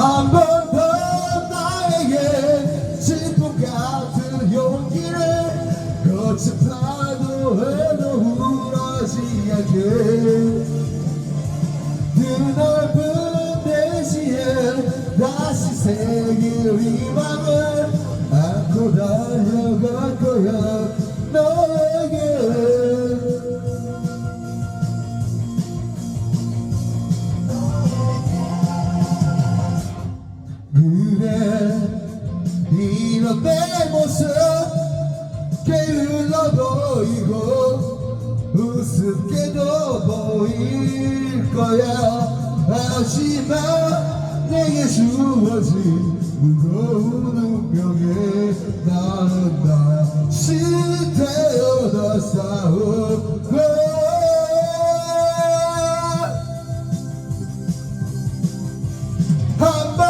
한 번 더 나에게 질풍 같은 용기를 거친 파도에도 울어지 않게. 드넓은 대지에 다시 새길 희망을 안고 달려갈 거야 그래 이런 내 모습 게을러 보이고 우습게도 보일 거야. 하지만 내게 주어진 무거운 운명에 나는 다시 태어나 싸울 한번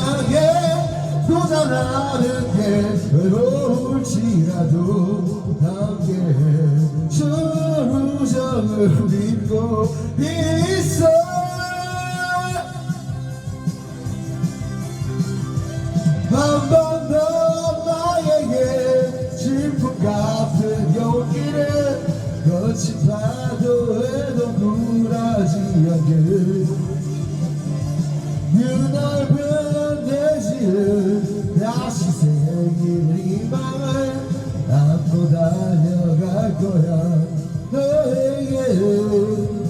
세상에 도전하는 게 외로울지라도 함께 주정을 믿고 있어. 한 번 더 나에게 질풍 같은 용기를 거친 파도에도 굴하지 않게 거야 너에게